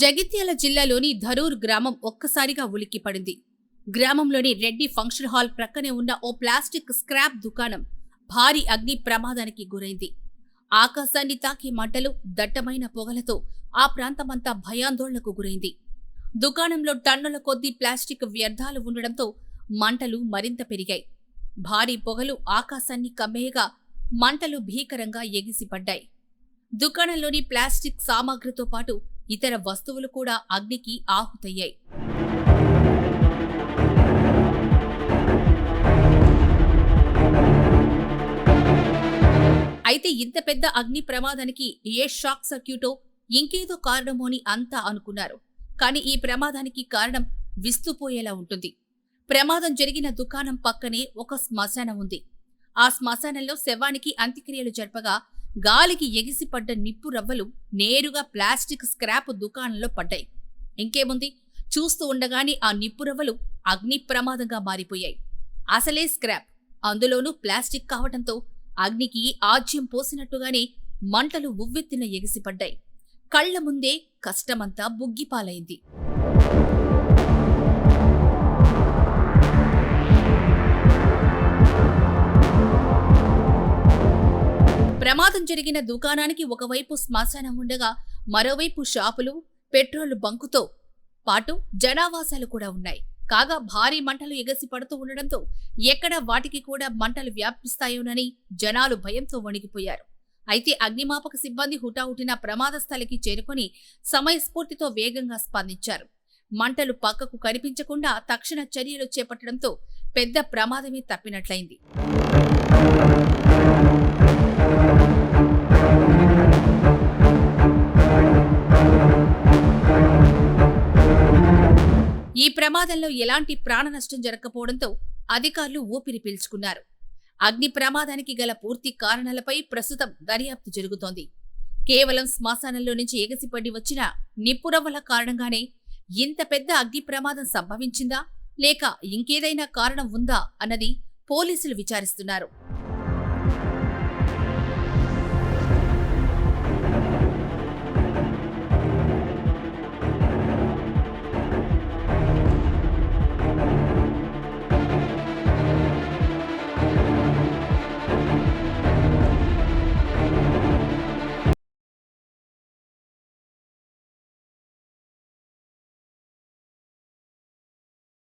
జగిత్యాల జిల్లాలోని ధరూర్ గ్రామం ఒక్కసారిగా ఉలిక్కిపడింది గ్రామంలోని రెడ్డి ఫంక్షన్ హాల్ ప్రక్కనే ఉన్న ఓ ప్లాస్టిక్ స్క్రాప్ దుకాణం భారీ అగ్ని ప్రమాదానికి గురైంది. ఆకాశాన్ని తాకే మంటలు దట్టమైన పొగలతో ఆ ప్రాంతమంతా భయాందోళనకు గురైంది. దుకాణంలో టన్నుల కొద్దీ ప్లాస్టిక్ వ్యర్థాలు ఉండడంతో మంటలు మరింత పెరిగాయి. భారీ పొగలు ఆకాశాన్ని కమ్మేయగా మంటలు భీకరంగా ఎగిసిపడ్డాయి. దుకాణంలోని ప్లాస్టిక్ సామాగ్రితో పాటు ఇతర వస్తువులు కూడా అగ్నికి ఆహుతయ్యాయి. అయితే ఇంత పెద్ద అగ్ని ప్రమాదానికి ఏ షాక్ సర్క్యూటో ఇంకేదో కారణమో అని అంతా అనుకున్నారు. కానీ ఈ ప్రమాదానికి కారణం విస్తుపోయేలా ఉంటుంది. ప్రమాదం జరిగిన దుకాణం పక్కనే ఒక శ్మశానం ఉంది. ఆ శ్మశానంలో శవానికి అంత్యక్రియలు జరపగా గాలికి ఎగిసిపడ్డ నిప్పు రవ్వలు నేరుగా ప్లాస్టిక్ స్క్రాప్ దుకాణంలో పడ్డాయి. ఇంకేముంది? చూస్తూ ఉండగానే ఆ నిప్పు రవ్వలు అగ్ని ప్రమాదంగా మారిపోయాయి. అసలే స్క్రాప్. అందులోనూ ప్లాస్టిక్ కావటంతో అగ్నికి ఆజ్యం పోసినట్టుగానే మంటలు ఉవ్వెత్తిన ఎగిసిపడ్డాయి. కళ్ళ ముందే కష్టమంతా బుగ్గిపాలైంది. ప్రమాదం జరిగిన దుకాణానికి ఒకవైపు శ్మశానం ఉండగా మరోవైపు షాపులు పెట్రోల్ బంకుతో పాటు జనావాసాలు కూడా ఉన్నాయి. కాగా భారీ మంటలు ఎగసి పడుతూ ఉండడంతో ఎక్కడ వాటికి కూడా మంటలు వ్యాపిస్తాయోనని జనాలు భయంతో వణిగిపోయారు అయితే అగ్నిమాపక సిబ్బంది హుటాహుటిన ప్రమాద స్థలికి చేరుకుని సమయస్ఫూర్తితో వేగంగా స్పందించారు. మంటలు పక్కకు కనిపించకుండా తక్షణ చర్యలు చేపట్టడంతో పెద్ద ప్రమాదమే తప్పినట్లయింది. ప్రమాదంలో ఎలాంటి ప్రాణ నష్టం జరగకపోవడంతో అధికారులు ఊపిరి పీల్చుకున్నారు. అగ్ని ప్రమాదానికి గల పూర్తి కారణాలపై ప్రస్తుతం దర్యాప్తు జరుగుతోంది. కేవలం శ్మశానంలో నుంచి ఎగసిపడి వచ్చిన నిప్పురవ్వల కారణంగానే ఇంత పెద్ద అగ్ని ప్రమాదం సంభవించిందా? లేక ఇంకేదైనా కారణం ఉందా? అన్నది పోలీసులు విచారిస్తున్నారు.